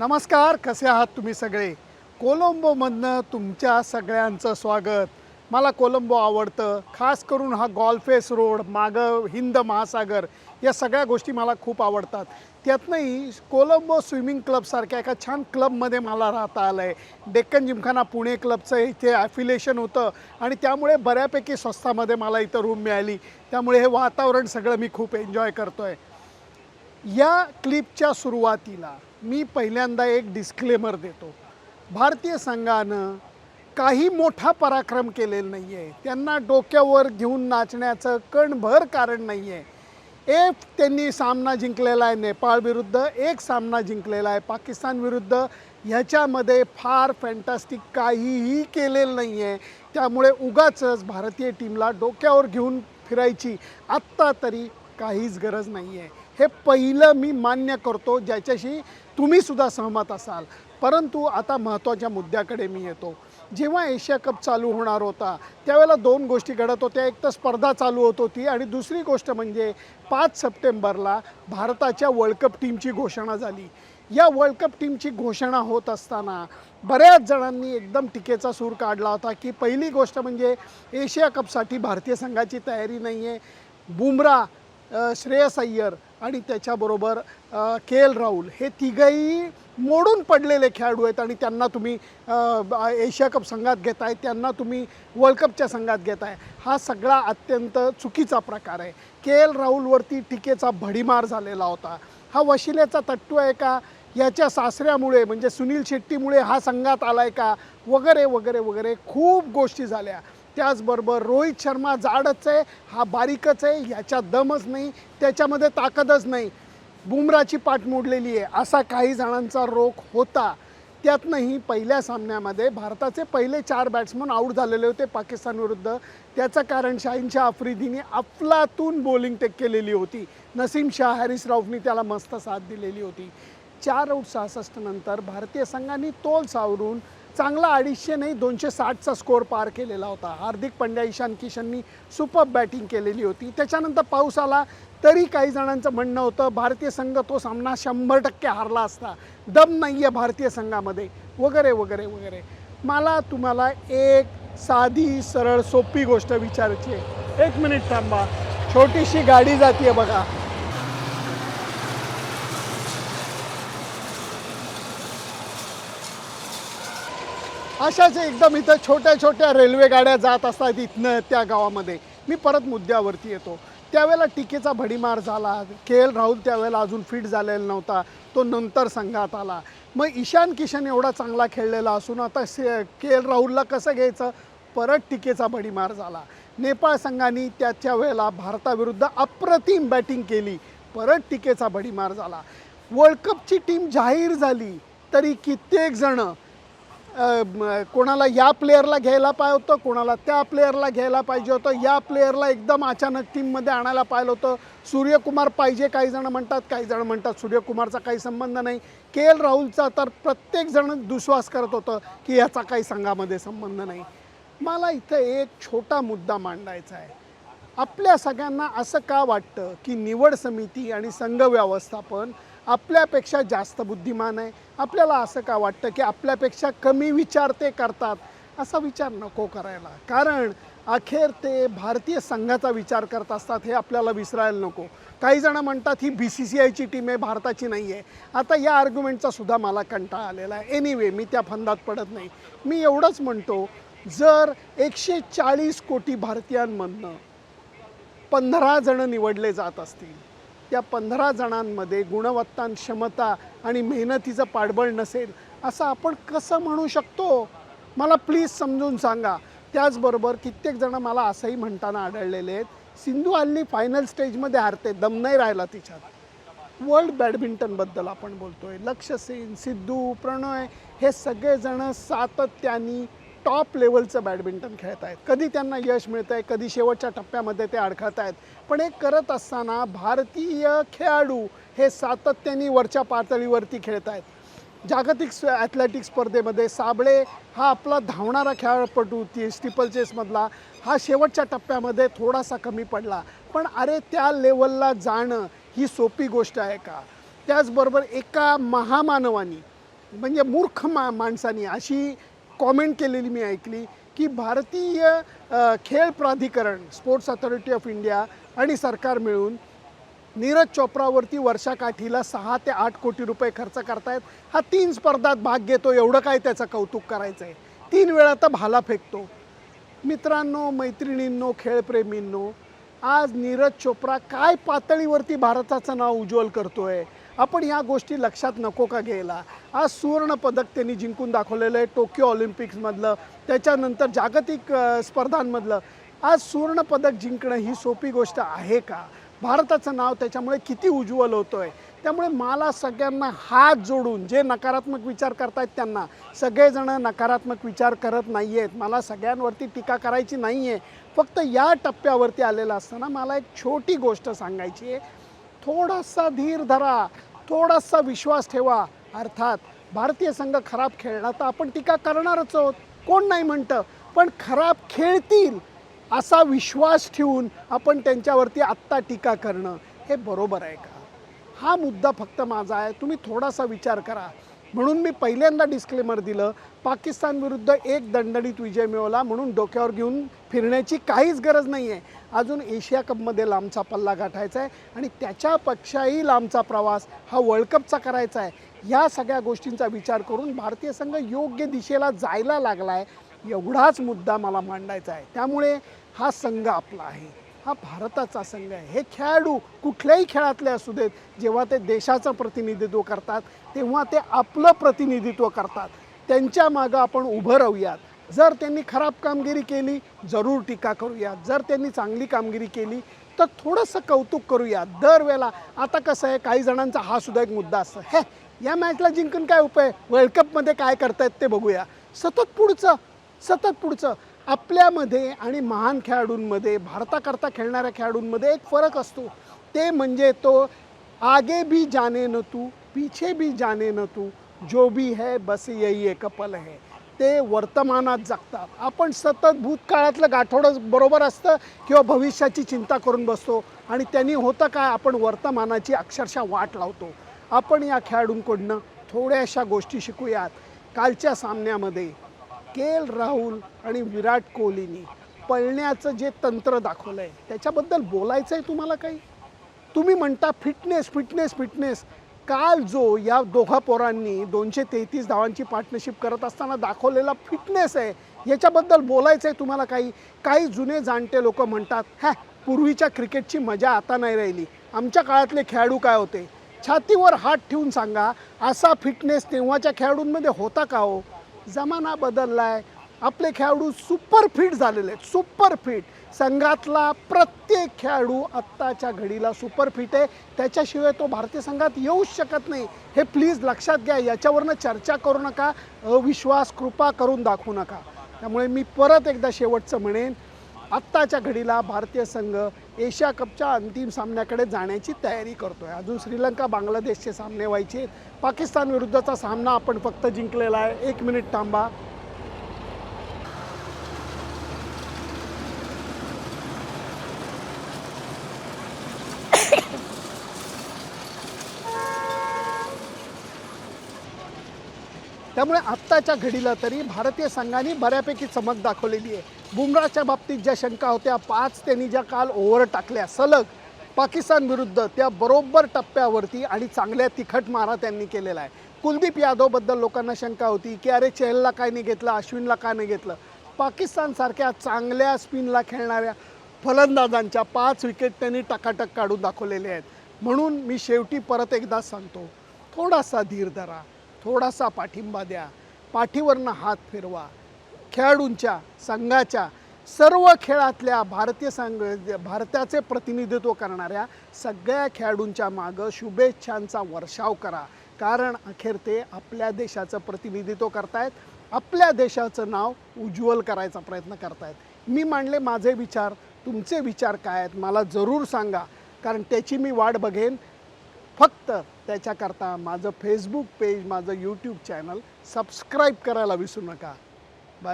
नमस्कार कसे आहात तुम्ही सगळे? कोलंबोमधनं तुमच्या सगळ्यांचं स्वागत. मला कोलंबो आवडतं खास करून हा गॉल्फेस रोड मागं हिंद महासागर या सगळ्या गोष्टी मला खूप आवडतात. त्यातनंही कोलंबो स्विमिंग क्लबसारख्या एका छान क्लबमध्ये मला राहता आलं आहे डेक्कन जिमखाना पुणे क्लबचं इथे ॲफिलेशन होतं आणि त्यामुळे बऱ्यापैकी स्वस्तामध्ये मला इथं रूम मिळाली. त्यामुळे हे वातावरण सगळं मी खूप एन्जॉय करतो आहे या क्लिपच्या सुरुवातीला मी पहिल्यांदा एक डिस्क्लेमर देतो. भारतीय संघानं काही मोठा पराक्रम केलेला नाही आहे त्यांना डोक्यावर घेऊन नाचण्याचं कणभर कारण नाही आहे एक त्यांनी सामना जिंकलेला आहे नेपाळ विरुद्ध एक सामना जिंकलेला आहे पाकिस्तान विरुद्ध. ह्याच्यामध्ये फार फॅन्टॅस्टिक काहीही केलेलं नाही आहे त्यामुळे उगाचच भारतीय टीमला डोक्यावर घेऊन फिरायची आत्ता तरी काहीच गरज नाही आहे हे पहिलं मी मान्य करतो ज्याच्याशी तुम्हीसुद्धा सहमत असाल. परंतु आता महत्त्वाच्या मुद्द्याकडे मी येतो. जेव्हा एशिया कप चालू होणार होता त्यावेळेला दोन गोष्टी घडत होत्या. एक तर स्पर्धा चालू होत होती आणि दुसरी गोष्ट म्हणजे पाच सप्टेंबरला भारताच्या वर्ल्ड कप टीमची घोषणा झाली. या वर्ल्ड कप टीमची घोषणा होत असताना बऱ्याच जणांनी एकदम टीकेचा सूर काढला होता की पहिली गोष्ट म्हणजे एशिया कपसाठी भारतीय संघाची तयारी नाही आहे बुमरा श्रेयस अय्यर आणि त्याच्याबरोबर के एल राहुल हे तिघही मोडून पडलेले खेळाडू आहेत आणि त्यांना तुम्ही एशिया कप संघात घेताय त्यांना तुम्ही वर्ल्ड कपच्या संघात घेताय. हा सगळा अत्यंत चुकीचा प्रकार आहे. के एल राहुलवरती टीकेचा भडीमार झालेला होता. हा वशिलेचा तट्टू आहे का? याच्या सासऱ्यामुळे म्हणजे सुनील शेट्टीमुळे हा संघात आला आहे का? वगैरे वगैरे वगैरे खूप गोष्टी झाल्या. त्याचबरोबर रोहित शर्मा जाडच आहे हा बारीकच आहे ह्याच्यात दमच नाही त्याच्यामध्ये ताकदच नाही. बुमराची पाठ मोडलेली आहे असा काही जणांचा रोख होता. त्यातनंही पहिल्या सामन्यामध्ये भारताचे पहिले चार बॅट्समन आऊट झालेले होते पाकिस्तानविरुद्ध त्याचं कारण शाहीनशाह आफ्रिदीने अफलातून बॉलिंग टेक केलेली होती. नसीम शाह हॅरिस राऊफनी त्याला मस्त साथ दिलेली होती. चार आऊट सहासष्ट नंतर भारतीय संघाने तोल सावरून चांगला अडीचशे नाही दोनशे साठचा स्कोअर पार केलेला होता. हार्दिक पंड्या ईशान किशननी सुपर बॅटिंग केलेली होती. त्याच्यानंतर पाऊस आला तरी काही जणांचं म्हणणं होतं भारतीय संघ तो सामना शंभर टक्के हारला असता. दम नाही आहे भारतीय संघामध्ये. वगैरे वगैरे वगैरे. मला तुम्हाला एक साधी सरळ सोपी गोष्ट विचारायची आहे. एक मिनिट थांबा. छोटीशी गाडी जाते बघा. अशाच एकदम इथं छोट्या छोट्या रेल्वे गाड्या जात असतात इथनं त्या गावामध्ये. मी परत मुद्द्यावरती येतो. त्यावेळेला टीकेचा भडीमार झाला. के एल राहुल त्यावेळेला अजून फिट झालेला नव्हता. तो नंतर संघात आला. मग ईशान किशन एवढा चांगला खेळलेला असून आता से के एल राहुलला कसं घ्यायचं? परत टीकेचा भडीमार झाला. नेपाळ संघाने त्याच्या वेळेला भारताविरुद्ध अप्रतिम बॅटिंग केली. परत टीकेचा भडीमार झाला. वर्ल्ड कपची टीम जाहीर झाली. तरी कित्येक जणं कोणाला या प्लेअरला घ्यायला पाहिजे होतं कोणाला त्या प्लेअरला घ्यायला पाहिजे होतं. या प्लेअरला एकदम अचानक टीममध्ये आणायला पाहिलं होतं. सूर्यकुमार पाहिजे काही जण म्हणतात काही जण म्हणतात सूर्यकुमारचा काही संबंध नाही. के एल राहुलचा तर प्रत्येकजण दुश्वास करत होतं की याचा काही संघामध्ये संबंध नाही. मला इथं एक छोटा मुद्दा मांडायचा आहे. आपल्या सगळ्यांना असं का वाटतं की निवड समिती आणि संघ व्यवस्थापन आपल्यापेक्षा जास्त बुद्धिमान आहे. आपल्याला असं का वाटतं की आपल्यापेक्षा कमी विचार ते करतात? असा विचार नको करायला. कारण अखेर ते भारतीय संघाचा विचार करत असतात हे आपल्याला विसरायला नको. काही जण म्हणतात ही बी सी सी आयची टीम आहे भारताची नाही आहे आता या आर्ग्युमेंटचा सुद्धा मला कंटाळा आलेला आहे. एनिवे मी त्या फंदात पडत नाही. मी एवढंच म्हणतो जर एकशे चाळीस कोटी भारतीयांमधनं पंधरा जणं निवडले जात असतील त्या पंधरा जणांमध्ये गुणवत्ता क्षमता आणि मेहनतीचं पाठबळ नसेल असं आपण कसं म्हणू शकतो? मला प्लीज समजून सांगा. त्याचबरोबर कित्येक जणं मला असंही म्हणताना आढळलेले आहेत सिंधू हल्ली फायनल स्टेजमध्ये हारते दम नाही राहिला तिच्यात. वर्ल्ड बॅडमिंटनबद्दल आपण बोलतोय. लक्ष सेन सिद्धू प्रणय हे सगळेजणं सातत्याने टॉप लेवलचं बॅडमिंटन खेळत आहेत. कधी त्यांना यश मिळतं आहे कधी शेवटच्या टप्प्यामध्ये ते अडखळत आहेत. पण हे करत असताना भारतीय खेळाडू हे सातत्याने वरच्या पातळीवरती खेळत आहेत. जागतिक स ॲथलेटिक स्पर्धेमध्ये साबळे हा आपला धावणारा खेळाडूपटू ती स्टिपल चेसमधला हा शेवटच्या टप्प्यामध्ये थोडासा कमी पडला. पण अरे त्या लेवलला जाणं ही सोपी गोष्ट आहे का? त्याचबरोबर एका महामानवानी म्हणजे मूर्ख मा माणसानी अशी कॉमेंट केलेली मी ऐकली की भारतीय खेळ प्राधिकरण स्पोर्ट्स अथॉरिटी ऑफ इंडिया आणि सरकार मिळून नीरज चोप्रावरती वर्षाकाठीला सहा ते आठ कोटी रुपये खर्च करतायत. हा तीन स्पर्धात भाग घेतो एवढं काय त्याचं कौतुक करायचं आहे तीन वेळा तर भाला फेकतो. मित्रांनो मैत्रिणींनो खेळप्रेमींनो आज नीरज चोप्रा काय पातळीवरती भारताचं नाव उज्ज्वल करतोय? आपण या गोष्टी लक्षात नको का घ्यायला? आज सुवर्णपदक त्यांनी जिंकून दाखवलेलं आहे टोकियो ऑलिम्पिक्समधलं त्याच्यानंतर जागतिक स्पर्धांमधलं. आज सुवर्णपदक जिंकणं ही सोपी गोष्ट आहे का? भारताचं नाव त्याच्यामुळे किती उज्ज्वल आहे त्यामुळे मला सगळ्यांना हात जोडून जे नकारात्मक विचार करतायत त्यांना सगळेजणं नकारात्मक विचार करत नाही आहेत मला सगळ्यांवरती टीका करायची नाही आहे फक्त या टप्प्यावरती आलेलं असताना मला एक छोटी गोष्ट सांगायची आहे. थोडासा धीर धरा. थोडासा विश्वास ठेवा. अर्थात भारतीय संघ खराब खेळला तर आपण टीका करणारच आहोत. कोण नाही म्हणतं पण खराब खेळतील असा विश्वास ठेवून आपण त्यांच्यावरती आत्ता टीका करणं हे बरोबर आहे का? हा मुद्दा फक्त माझा आहे. तुम्ही थोडासा विचार करा. म्हणून मी पहिल्यांदा डिस्क्लेमर दिलं पाकिस्तान विरुद्ध एक दणदणीत विजय मिळवला म्हणून डोक्यावर घेऊन फिरण्याची काहीच गरज नाही आहे अजून एशिया कपमध्ये लांबचा पल्ला गाठायचा आहे आणि त्याच्यापेक्षाही लांबचा प्रवास हा वर्ल्ड कपचा करायचा आहे ह्या सगळ्या गोष्टींचा विचार करून भारतीय संघ योग्य दिशेला जायला लागला आहे एवढाच मुद्दा मला मांडायचा आहे त्यामुळे हा संघ आपला आहे. हा भारताचा संघ आहे. हे खेळाडू कुठल्याही खेळातले असू देत जेव्हा ते देशाचं प्रतिनिधित्व करतात तेव्हा ते आपलं प्रतिनिधित्व करतात. त्यांच्या मागं आपण उभं राहूयात. जर त्यांनी खराब कामगिरी केली जरूर टीका करूयात. जर त्यांनी चांगली कामगिरी केली तर थोडंसं कौतुक करूया दरवेळेला आता कसं आहे काही जणांचा हा सुद्धा एक मुद्दा असतो. हे या मॅचला जिंकून काय उपाय? वर्ल्ड कपमध्ये काय करतायत ते बघूया. सतत पुढचं सतत पुढचं. आपल्यामध्ये आणि महान खेळाडूंमध्ये भारताकरता खेळणाऱ्या खेळाडूंमध्ये एक फरक असतो. ते म्हणजे तो आगे भी जाने न तू पीछे भी जाने न तू जो भी है बस यही एक पल है. ते वर्तमानात जगतात. आपण सतत भूतकाळातलं गाठोडं बरोबर असतं किंवा भविष्याची चिंता करून बसतो आणि त्यांनी होतं काय? आपण वर्तमानाची अक्षरशः वाट लावतो. आपण या खेळाडूंकडनं थोड्याशा गोष्टी शिकूयात. कालच्या सामन्यामध्ये के एल राहुल आणि विराट कोहलीनी पळण्याचं जे तंत्र दाखवलं आहे त्याच्याबद्दल बोलायचं आहे तुम्हाला काही? तुम्ही म्हणता फिटनेस फिटनेस फिटनेस. काल जो या दोघा पोरांनी दोनशे तेहतीस धावांची पार्टनरशिप करत असताना दाखवलेला फिटनेस आहे याच्याबद्दल बोलायचं आहे तुम्हाला काही? काही जुने जाणते लोक म्हणतात हॅ पूर्वीच्या क्रिकेटची मजा आता नाही राहिली. आमच्या काळातले खेळाडू काय होते? छातीवर हात ठेवून सांगा असा फिटनेस तेव्हाच्या खेळाडूंमध्ये होता का हो? जमाना बदलला आहे आपले खेळाडू सुपर फिट झालेले आहेत. सुपर फिट संघातला प्रत्येक खेळाडू आत्ताच्या घडीला सुपर फिट आहे. त्याच्याशिवाय तो भारतीय संघात येऊच शकत नाही. हे प्लीज लक्षात घ्या. याच्यावरनं चर्चा करू नका. अविश्वास कृपा करून दाखवू नका. त्यामुळे मी परत एकदा शेवटचं म्हणेन. आत्ताच्या घडीला भारतीय संघ एशिया कपच्या अंतिम सामन्याकडे जाण्याची तयारी करतो आहे अजून श्रीलंका बांगलादेशचे सामने व्हायचे आहेत. पाकिस्तान विरुद्धचा सामना आपण फक्त जिंकलेला आहे. एक मिनिट थांबा. त्यामुळे आत्ताच्या घडीला तरी भारतीय संघाने बऱ्यापैकी चमक दाखवलेली आहे. बुमराच्या बाबतीत ज्या शंका होत्या पाच त्यांनी ज्या काल ओव्हर टाकल्या सलग पाकिस्तान विरुद्ध त्या बरोबर टप्प्यावरती आणि चांगल्या तिखट मारा त्यांनी केलेला आहे. कुलदीप यादवबद्दल लोकांना शंका होती की अरे चेहलला काय नाही घेतलं अश्विनला का नाही घेतलं? पाकिस्तानसारख्या चांगल्या स्पिनला खेळणाऱ्या फलंदाजांच्या पाच विकेट त्यांनी टकाटक काढून दाखवलेले आहेत. म्हणून मी शेवटी परत एकदा सांगतो थोडासा धीर धरा. थोडासा पाठिंबा द्या. पाठीवरनं हात फिरवा. खेळाडूंच्या संघाच्या सर्व खेळातल्या भारतीय संघ भारताचे प्रतिनिधित्व करणाऱ्या सगळ्या खेळाडूंच्या मागं शुभेच्छांचा वर्षाव करा. कारण अखेर ते आपल्या देशाचं प्रतिनिधित्व करतायत. आपल्या देशाचं नाव उज्ज्वल करायचा प्रयत्न करतायत. मी मांडले माझे विचार. तुमचे विचार काय आहेत? मला जरूर सांगा. कारण त्याची मी वाट बघेन. फक्त त्याच्याकरता माझं फेसबुक पेज माझं यूट्यूब चॅनल सबस्क्राईब करायला विसरू नका.